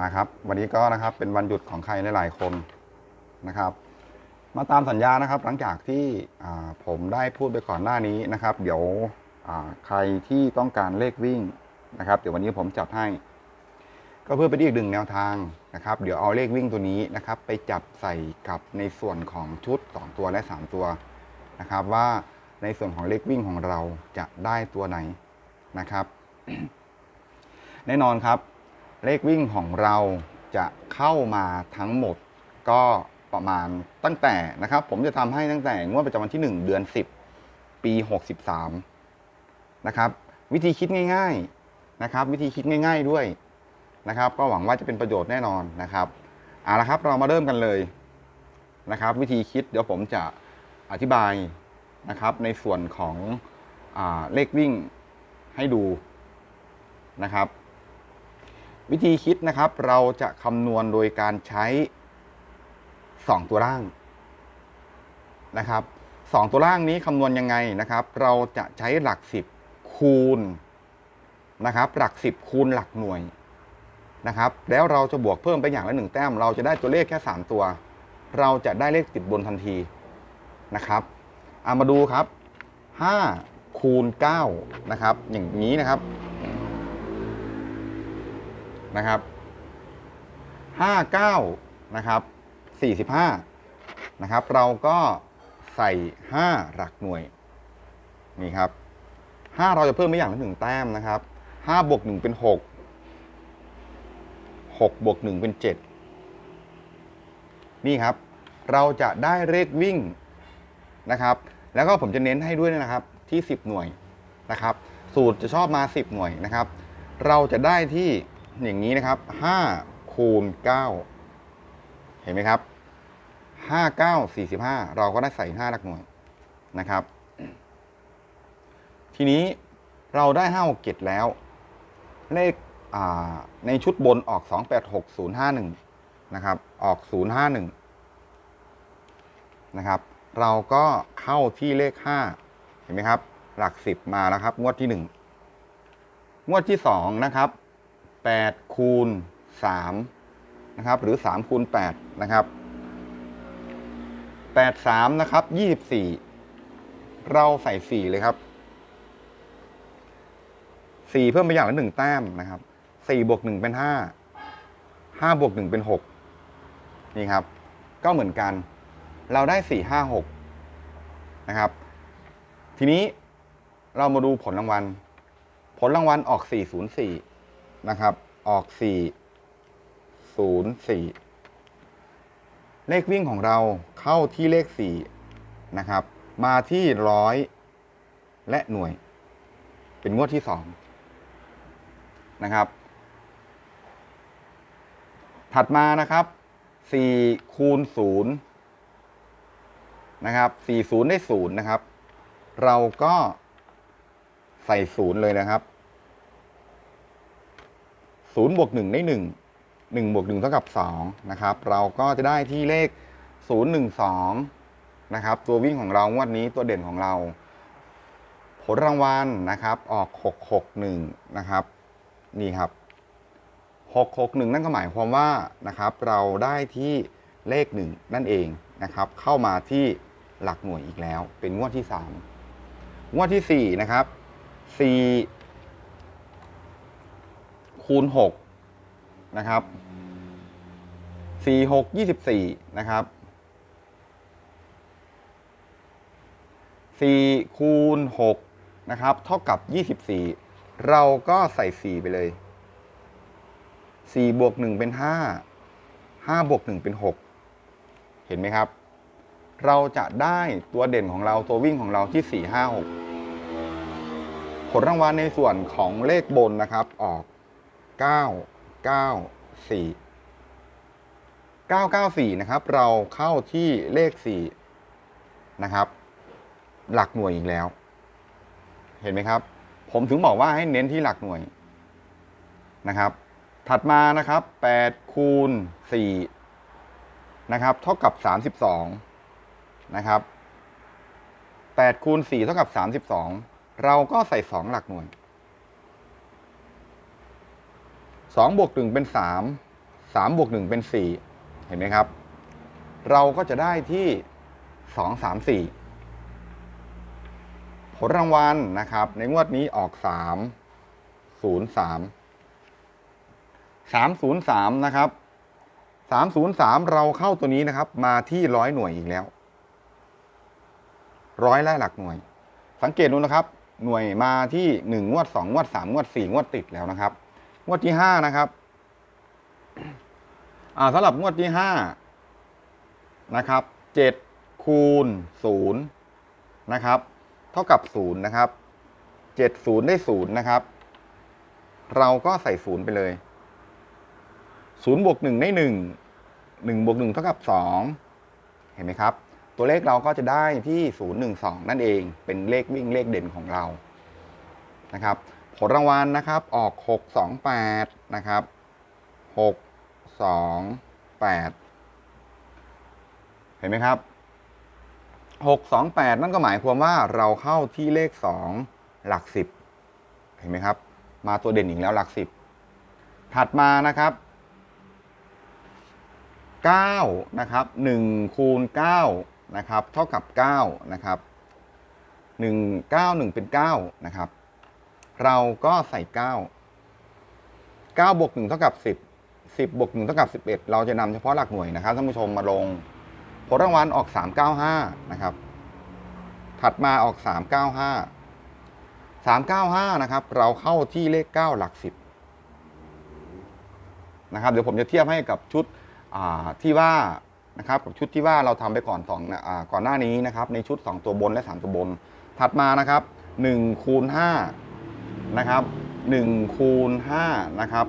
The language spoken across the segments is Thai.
มาครับ วันนี้ก็นะครับเป็นวันหยุดของใครหลายๆคนนะครับ มาตามสัญญานะครับ หลังจากที่ผมได้พูดไปก่อนหน้านี้นะครับ เดี๋ยวใครที่ต้องการเลขวิ่งนะครับ เดี๋ยววันนี้ผมจับให้ ก็เพื่อเป็นอีกหนึ่งแนวทางนะครับ เดี๋ยวเอาเลขวิ่งตัวนี้นะครับ ไปจับใส่กับในส่วนของชุด 2 ตัวและ 3 ตัวนะครับ ว่าในส่วนของเลขวิ่งของเราจะได้ตัวไหนนะครับ แน่นอนครับ เลขวิ่งของเราจะเข้ามาทั้งหมดก็ประมาณตั้งแต่นะครับ ผมจะทำให้ตั้งแต่งวดประจำวันที่ 1 เดือน 10 ปี 63 นะครับ วิธีคิดง่ายๆนะครับ วิธีคิดง่าย ๆด้วยนะครับ ก็หวังว่าจะเป็นประโยชน์แน่นอนนะครับเอาละครับเรามาเริ่มกันเลยนะครับ วิธีคิดเดี๋ยวผมจะอธิบายนะครับ ในส่วนของอเลขวิ่งให้ดูนะครับ วิธีคิดนะครับ เราจะคำนวณโดยการใช้ 2 ตัวล่างนะครับสองตัวล่างนี้คำนวณยังไงนะครับ เราจะใช้หลัก 10 คูณนะครับ หลัก 10 คูณหลักหน่วยนะครับ แล้วเราจะบวกเพิ่มไปอย่างละหนึ่งแต้ม เราจะได้ตัวเลขแค่ 3 ตัว เราจะได้เลขติดบนทันทีนะครับเอามาดูครับ5คูณ9นะครับ อย่างนี้นะครับ นะครับ59นะครับ45นะครับ เราก็ใส่5หลักหน่วยนี่ครับ5เราจะเพิ่มไปอย่างละหนึ่งแต้มนะครับ5บวก1เป็น6 6บวก1เป็น7นี่ครับ เราจะได้เลขวิ่งนะครับ แล้วก็ผมจะเน้นให้ด้วยนะครับที่ 10 หน่วยนะครับ สูตรจะชอบมา 10 หน่วยนะครับ เราจะได้ที่ อย่างนี้นะครับ5คูณ9เห็นไหมครับ5 9 45 เราก็ได้ใส่5หลักหน่วยนะครับ ทีนี้เราได้5 6 7แล้ว เลขในชุดบนออก 286051 นะครับ ออก 051 นะครับ เราก็เข้าที่เลข 5 เห็นไหมครับ หลัก 10 มาแล้วครับ งวดที่ 1 งวดที่ 2 นะครับ 8คูณ3นะครับหรือ3คูณ8นะครับ8 3นะครับ24 เราใส่ 4 เลยครับ 4 เพิ่มไปอย่างละ1แต้มนะครับ4บวก1เป็น 5 5บวก1เป็น 6 นี่ครับ ก็เหมือนกัน เราได้ 4 5 6 นะครับ ทีนี้เรามาดูผลรางวัล ผลรางวัลออก 404 นะครับ ออก404เลขวิ่งของเราเข้าที่เลข4นะครับ มาที่ร้อยและหน่วย เป็นงวดที่2นะครับ ถัดมานะครับ4คูณ0นะครับ40ได้0นะครับ เราก็ใส่0เลยนะครับ 0บวก1ได้ 1 1บวก1เท่ากับ2นะครับ เราก็จะได้ที่เลข 0 1 2 นะครับ ตัววิ่งของเรางวดนี้ตัวเด่นของเรา ผลรางวัลนะครับออก 6 6 1 นะครับ นี่ครับ 6 6 1 นั่นก็หมายความว่านะครับ เราได้ที่เลข 1 นั่นเองนะครับ เข้ามาที่หลักหน่วยอีกแล้ว เป็นงวดที่ 3 งวดที่ 4 นะครับ4 คูณ6นะครับ4 6 24นะครับ4คูณ6นะครับเท่ากับ 24 เราก็ใส่ 4 ไปเลย 4 บวก 1 เป็น 5 5 บวก 1 เป็น 6 เห็นไหมครับ เราจะได้ตัวเด่นของเราตัววิ่งของเราที่ 4 5 6 ผลรางวัลในส่วนของเลขบนนะครับออก 9 9 4 994นะครับ เราเข้าที่เลข4นะครับ หลักหน่วยอีกแล้ว เห็นไหมครับ ผมถึงบอกว่าให้เน้นที่หลักหน่วยนะครับ ถัดมานะครับ8คูณ4นะครับ เท่ากับ32นะครับ8คูณ4เท่ากับ32เราก็ใส่2หลักหน่วย 2บวก1เป็น3สามบวกหนึ่งเป็นสี่เห็นไหมครับ เราก็จะได้ที่สองสามสี่ผลรางวัลนะครับ ในงวดนี้ออกสามศูนย์สามสามศูนย์สามนะครับสามศูนย์สามเราเข้าตัวนี้นะครับ มาที่ร้อยหน่วยอีกแล้วร้อยไล่หลักหน่วย สังเกตดูนะครับ หน่วยมาที่หนึ่งงวดสองงวดสามงวดสี่งวดติดแล้วนะครับ งวดที่ห้านะครับอ่าสำหรับงวดที่ห้านะครับเจ็ดคูณศูนย์นะครับ เท่ากับศูนย์นะครับเจ็ดศูนย์ได้ศูนย์นะครับ เราก็ใส่ศูนย์ไปเลยศูนย์บวกหนึ่งได้หนึ่งหนึ่งบวกหนึ่งเท่ากับสองเห็นไหมครับ ตัวเลขเราก็จะได้ที่012นั่นเองเป็นเลขวิ่งเลขเด่นของเรานะครับ ผลรางวัลนะครับออก 628 นะครับ 628 เห็นไหมครับ 628 นั่นก็หมายความว่าเราเข้าที่เลข 2 หลัก 10 เห็นไหมครับ มาตัวเด่นอีกแล้วหลัก 10 ถัดมานะครับ 9 นะครับ 1 คูณ 9 นะครับ เท่ากับ 9 นะครับ 1 9 1 เป็น 9 นะครับ เราก็ใส่ 9 9บวก1เท่ากับ 10 10บวก1เท่ากับ 11 เราจะนำเฉพาะหลักหน่วยนะครับท่านผู้ชมมาลง ผลรางวัลออก 395 นะครับ ถัดมาออก 395 395 นะครับ เราเข้าที่เลข 9 หลัก 10 นะครับ เดี๋ยวผมจะเทียบให้กับชุดที่ว่านะครับกับชุดที่ว่าเราทำไปก่อนสองก่อนหน้านี้นะครับ ในชุด 2 ตัวบนและ 3 ตัวบน ถัดมานะครับ1คูณ5 นะครับ1คูณ5นะครับ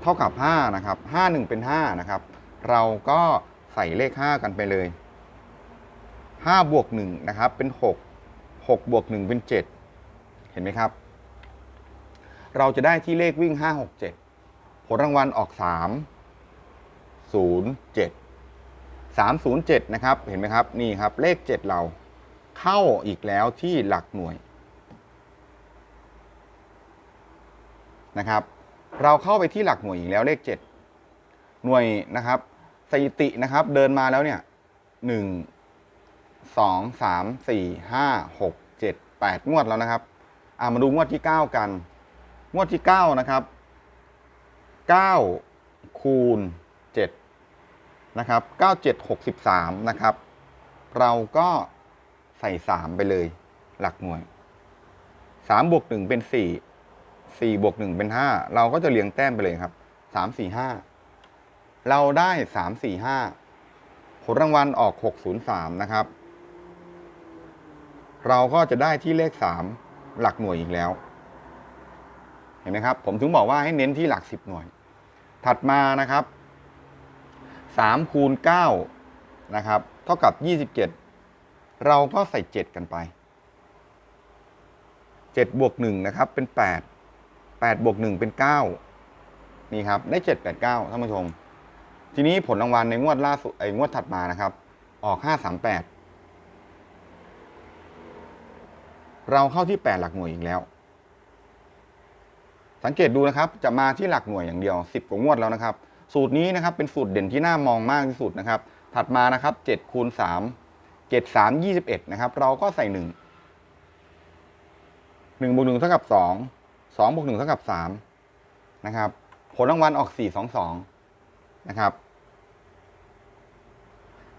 เท่ากับ5นะครับ5 1เป็น5นะครับเราก็ใส่เลข 5 กันไปเลย5บวก1นะครับเป็น 6 6บวก1เป็น 7 เห็นไหมครับ เราจะได้ที่เลขวิ่ง 5 6 7 ผลรางวัลออก 3 07 307 นะครับ เห็นไหมครับ นี่ครับ เลข 7 เราเข้าอีกแล้วที่หลักหน่วย นะครับ เราเข้าไปที่หลักหน่วยอีกแล้วเลข 7 หน่วยนะครับสถิตินะครับ เดินมาแล้วเนี่ย1 2 3 4 5 6 7 8งวดแล้วนะครับอ่ามาดูงวดที่9กัน งวดที่9นะครับ9คูณ7นะครับ9763นะครับ เราก็ใส่3ไปเลย หลักหน่วย3บวก1เป็น4 4บวก1เป็น 5 เราก็จะเรียงแต้มไปเลยครับ 3 4 5 เราได้ 3 4 5 ผลรางวัลออก 603 นะครับ เราก็จะได้ที่เลข 3 หลักหน่วยอีกแล้ว เห็นไหมครับ ผมถึงบอกว่าให้เน้นที่หลัก 10 หน่วย ถัดมานะครับ3คูณ9นะครับ เท่ากับ 27 เราก็ใส่ 7 กันไป7บวก1นะครับ เป็น 8 8บวก1เป็น 9 นี่ครับ ได้ 7 8 9 ท่านผู้ชม ทีนี้ผลรางวัลในงวดล่าสุดไอ้งวดถัดมานะครับ ออก 5 3 8 เราเข้าที่ 8 หลักหน่วยอีกแล้ว สังเกตดูนะครับ จะมาที่หลักหน่วยอย่างเดียว 10 กว่างวดแล้วนะครับ สูตรนี้นะครับ เป็นสูตรเด่นที่น่ามองมากที่สุดนะครับ ถัดมานะครับ7คูณ3 7 3 21 นะครับ เราก็ใส่ 1 1บวก1เท่ากับ2 2บวก1เท่ากับ3นะครับ ผลรางวัลออก4 2 2นะครับ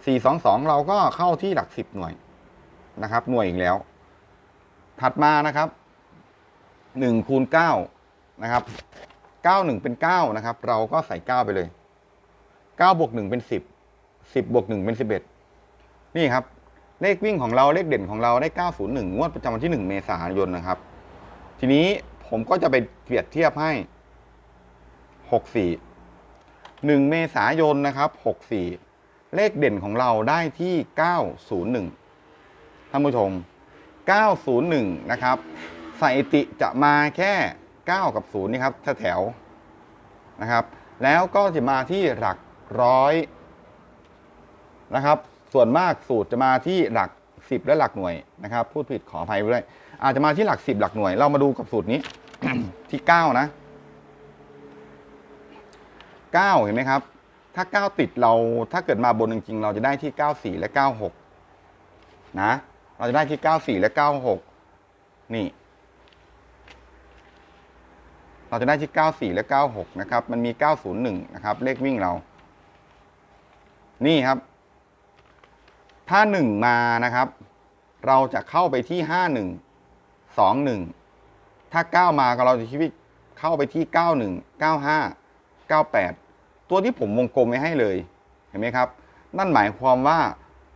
4 2 2เราก็เข้าที่หลัก10หน่วยนะครับ หน่วยอีกแล้ว ถัดมานะครับ1คูณ9นะครับ91เป็น9นะครับ เราก็ใส่9ไปเลย9บวก1เป็น10 10บบวก1เป็น11นี่ครับเลขวิ่งของเราเลขเด่นของเราได้ 901 งวดประจำวันที่ 1 เมษายนนะครับ ทีนี้ ผมก็จะไปเปรียบเทียบให้ 64 1 เมษายนนะครับ 64 เลขเด่นของเราได้ที่ 901 ท่านผู้ชม 901 นะครับสถิติจะมาแค่ 9 กับ 0 นี่ครับแถวๆนะครับ แล้วก็จะมาที่หลักร้อยนะครับ ส่วนมากสูตรจะมาที่หลัก 10 และหลักหน่วยนะครับ พูดผิดขออภัยด้วย อาจจะมาที่หลัก 10 หลักหน่วย เรามาดูกับสูตรนี้ ที่ 9 นะ 9 เห็นไหมครับ ถ้า 9 ติดเราถ้าเกิดมาบนจริงๆ เราจะได้ที่ 94 และ 96 นะ เราจะได้ที่ 94 และ 96 นี่ เราจะได้ที่ 94 และ 96 นะครับ มันมี 901 นะครับ เลขวิ่งเรา นี่ครับ ถ้า 1 มานะครับ เราจะเข้าไปที่ 51 21 ถ้า 9 มาก็เราจะคิดว่าเข้าไปที่ 91 95 98 ตัวที่ผมวงกลมไว้ให้เลย เห็นไหมครับ นั่นหมายความว่า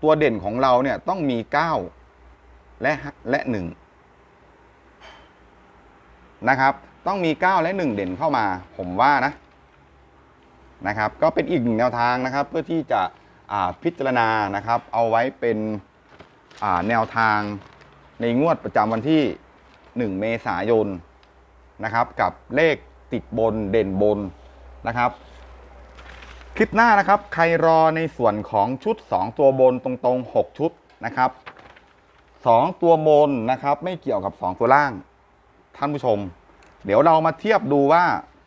ตัวเด่นของเราเนี่ยต้องมี 9 และและ 1 นะครับ ต้องมี 9 และ 1 เด่นเข้ามา ผมว่านะนะครับ ก็เป็นอีกหนึ่งแนวทางนะครับ เพื่อที่จะ พิจารณานะครับ เอาไว้เป็นแนวทางในงวดประจำวันที่ 1 เมษายนนะครับ กับเลขติดบนเด่นบนนะครับ คลิปหน้านะครับ ใครรอในส่วนของชุด 2 ตัวบนตรงๆ 6 ชุดนะครับ 2 ตัวบนนะครับ ไม่เกี่ยวกับ 2 ตัวล่าง ท่านผู้ชม เดี๋ยวเรามาเทียบดูว่า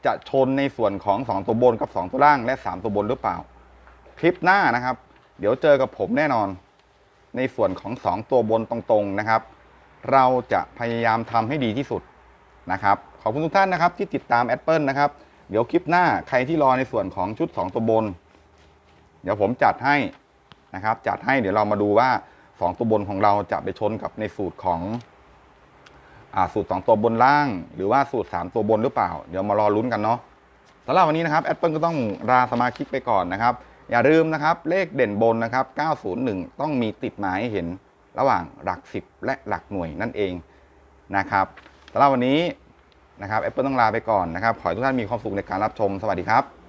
จะชนในส่วนของ 2 ตัวบนกับ 2 ตัวล่างและ 3 ตัวบนหรือเปล่า คลิปหน้านะครับ เดี๋ยวเจอกับผมแน่นอน ในส่วนของ 2 ตัวบนตรงๆนะครับ เราจะพยายามทำให้ดีที่สุดนะครับขอบคุณทุกท่านนะครับที่ติดตามแอดเปิลนะครับ เดี๋ยวคลิปหน้าใครที่รอในส่วนของชุด 2 ตัวบน เดี๋ยวผมจัดให้นะครับ จัดให้เดี๋ยวเรามาดูว่า 2 ตัวบนของเราจะไปชนกับในสูตรของอ่าสูตร 2 ตัวบนล่าง หรือว่าสูตร 3 ตัวบนหรือเปล่า เดี๋ยวมารอลุ้นกันเนาะสำหรับวันนี้นะครับแอดเปิลก็ต้องลาสมาชิกไปก่อนนะครับ อย่าลืมนะครับ เลขเด่นบนนะครับ 901 ต้องมีติดหมายให้เห็นระหว่างหลัก 10 และหลักหน่วยนั่นเองนะครับสำหรับวันนี้นะครับแอปเปิลต้องลาไปก่อนนะครับ ขอให้ทุกท่านมีความสุขในการรับชม สวัสดีครับ